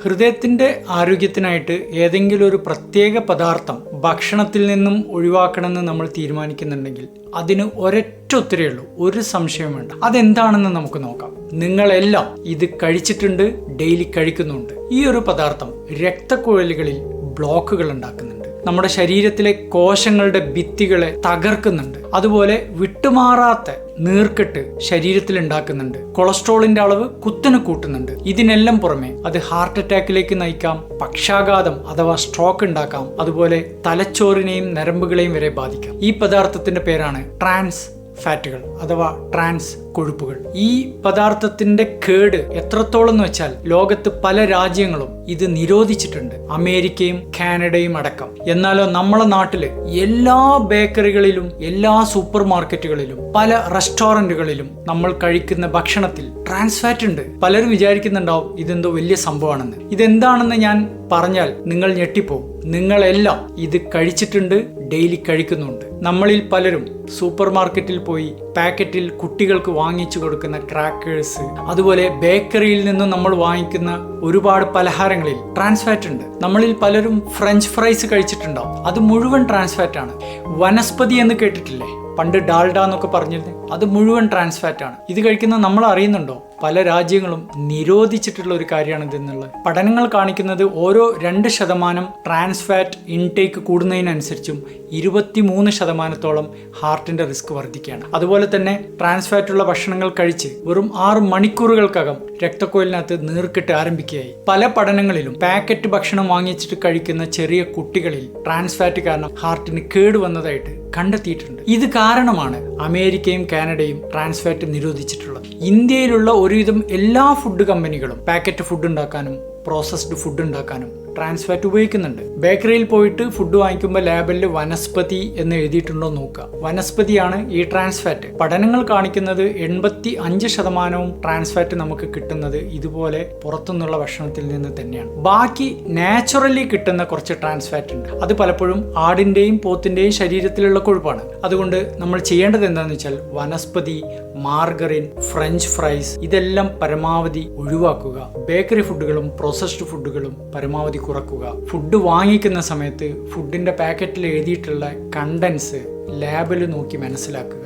ഹൃദയത്തിന്റെ ആരോഗ്യത്തിനായിട്ട് ഏതെങ്കിലും ഒരു പ്രത്യേക പദാർത്ഥം ഭക്ഷണത്തിൽ നിന്നും ഒഴിവാക്കണമെന്ന് നമ്മൾ തീരുമാനിക്കുന്നുണ്ടെങ്കിൽ അതിന് ഒരൊറ്റ ഒത്തിരി ഉള്ളൂ. ഒരു സംശയം വേണ്ട. അതെന്താണെന്ന് നമുക്ക് നോക്കാം. നിങ്ങളെല്ലാം ഇത് കഴിച്ചിട്ടുണ്ട് ഡെയിലി കഴിക്കുന്നുണ്ട്. ഈ ഒരു പദാർത്ഥം രക്തക്കുഴലുകളിൽ ബ്ലോക്കുകൾ ഉണ്ടാക്കുന്നുണ്ട് നമ്മുടെ ശരീരത്തിലെ കോശങ്ങളുടെ ഭിത്തികളെ തകർക്കുന്നുണ്ട്. അതുപോലെ വിട്ടുമാറാത്ത നീർക്കെട്ട് ശരീരത്തിൽ ഉണ്ടാക്കുന്നുണ്ട്. കൊളസ്ട്രോളിന്റെ അളവ് കുത്തനെ കൂട്ടുന്നുണ്ട്. ഇതിനെല്ലാം പുറമെ അത് ഹാർട്ട് അറ്റാക്കിലേക്ക് നയിക്കാം പക്ഷാഘാതം അഥവാ സ്ട്രോക്ക് ഉണ്ടാക്കാം അതുപോലെ തലച്ചോറിനെയും നരമ്പുകളെയും വരെ ബാധിക്കാം. ഈ പദാർത്ഥത്തിന്റെ പേരാണ് ട്രാൻസ് ഫാറ്റുകൾ അഥവാ ട്രാൻസ് കൊഴുപ്പുകൾ. ഈ പദാർത്ഥത്തിന്റെ കേട് എത്രത്തോളം എന്ന് വെച്ചാൽ ലോകത്ത് പല രാജ്യങ്ങളും ഇത് നിരോധിച്ചിട്ടുണ്ട്. അമേരിക്കയും കാനഡയും അടക്കം. എന്നാലോ നമ്മളെ നാട്ടിൽ എല്ലാ ബേക്കറികളിലും എല്ലാ സൂപ്പർ മാർക്കറ്റുകളിലും പല റെസ്റ്റോറന്റുകളിലും നമ്മൾ കഴിക്കുന്ന ഭക്ഷണത്തിൽ ട്രാൻസ് ഫാറ്റ് ഉണ്ട്. പലരും വിചാരിക്കുന്നുണ്ടാവും ഇതെന്തോ വലിയ സംഭവമാണെന്ന്. ഇതെന്താണെന്ന് ഞാൻ പറഞ്ഞാൽ നിങ്ങൾ ഞെട്ടിപ്പോവും. നിങ്ങളെല്ലാം ഇത് കഴിച്ചിട്ടുണ്ട് ഡെയിലി കഴിക്കുന്നുണ്ട്. നമ്മളിൽ പലരും സൂപ്പർ മാർക്കറ്റിൽ പോയി പാക്കറ്റിൽ കുട്ടികൾക്ക് വാങ്ങിച്ചു കൊടുക്കുന്ന ക്രാക്കേഴ്സ് അതുപോലെ ബേക്കറിയിൽ നിന്നും നമ്മൾ വാങ്ങിക്കുന്ന ഒരുപാട് പലഹാരങ്ങളിൽ ട്രാൻസ്ഫാറ്റ് ഉണ്ട്. നമ്മളിൽ പലരും ഫ്രഞ്ച് ഫ്രൈസ് കഴിച്ചിട്ടുണ്ടാവും. അത് മുഴുവൻ ട്രാൻസ്ഫാറ്റ് ആണ്. വനസ്പതി എന്ന് കേട്ടിട്ടില്ലേ? പണ്ട് ഡാൽഡ എന്നൊക്കെ പറഞ്ഞിരുന്നു. അത് മുഴുവൻ ട്രാൻസ്ഫാറ്റ് ആണ്. ഇത് കഴിക്കുന്ന നമ്മൾ അറിയുന്നുണ്ടോ? പല രാജ്യങ്ങളും നിരോധിച്ചിട്ടുള്ള ഒരു കാര്യമാണ് ഇതെന്നുള്ളത്. പഠനങ്ങൾ കാണിക്കുന്നത് ഓരോ രണ്ട് ശതമാനം ട്രാൻസ്ഫാറ്റ് ഇൻടേക്ക് കൂടുന്നതിനനുസരിച്ചും ഇരുപത്തിമൂന്ന് ശതമാനത്തോളം ഹാർട്ടിന്റെ റിസ്ക് വർദ്ധിക്കുകയാണ്. അതുപോലെ തന്നെ ട്രാൻസ് ഫാറ്റ് ഉള്ള ഭക്ഷണങ്ങൾ കഴിച്ച് വെറും ആറ് മണിക്കൂറുകൾക്കകം രക്തക്കോലിനകത്ത് നീർക്കിട്ട് ആരംഭിക്കുകയായി. പല പഠനങ്ങളിലും പാക്കറ്റ് ഭക്ഷണം വാങ്ങിച്ചിട്ട് കഴിക്കുന്ന ചെറിയ കുട്ടികളിൽ ട്രാൻസ്ഫാറ്റ് കാരണം ഹാർട്ടിന് കേടുവന്നതായിട്ട് കണ്ടെത്തിയിട്ടുണ്ട്. ഇത് കാരണമാണ് അമേരിക്കയും കാനഡയും ട്രാൻസ്ഫാറ്റ് നിരോധിച്ചിട്ടുള്ളത്. ഇന്ത്യയിലുള്ള ഒരുവിധം എല്ലാ ഫുഡ് കമ്പനികളും പാക്കറ്റ് ഫുഡ് ഉണ്ടാക്കാനും പ്രോസസ്ഡ് ഫുഡ് ഉണ്ടാക്കാനും ട്രാൻസ് ഫാറ്റ് ഉപയോഗിക്കുന്നുണ്ട്. ബേക്കറിയിൽ പോയിട്ട് ഫുഡ് വാങ്ങിക്കുമ്പോൾ ലേബലിൽ വനസ്പതി എന്ന് എഴുതിയിട്ടുണ്ടോ നോക്കുക. വനസ്പതിയാണ് ഈ ട്രാൻസ്ഫാറ്റ് പഠനങ്ങൾ കാണിക്കുന്നത് എൺപത്തി അഞ്ച് ശതമാനവും ട്രാൻസ്ഫാറ്റ് നമുക്ക് കിട്ടുന്നത് ഇതുപോലെ പുറത്തുനിന്നുള്ള ഭക്ഷണത്തിൽ നിന്ന് തന്നെയാണ്. ബാക്കി നാച്ചുറലി കിട്ടുന്ന കുറച്ച് ട്രാൻസ്ഫാറ്റ് ഉണ്ട്. അത് പലപ്പോഴും ആടിന്റെയും പോത്തിന്റെയും ശരീരത്തിലുള്ള കൊഴുപ്പാണ്. അതുകൊണ്ട് നമ്മൾ ചെയ്യേണ്ടത് എന്താണെന്ന് വെച്ചാൽ വനസ്പതി മാർഗറിൻ ഫ്രഞ്ച് ഫ്രൈസ് ഇതെല്ലാം പരമാവധി ഒഴിവാക്കുക. ബേക്കറി ഫുഡുകളും പ്രോസസ്ഡ് ഫുഡുകളും പരമാവധി കുറക്കുക. ഫുഡ് വാങ്ങിക്കുന്ന സമയത്ത് ഫുഡിന്റെ പാക്കറ്റിൽ എഴുതിയിട്ടുള്ള കണ്ടൻസ് ലാബിൽ നോക്കി മനസ്സിലാക്കുക.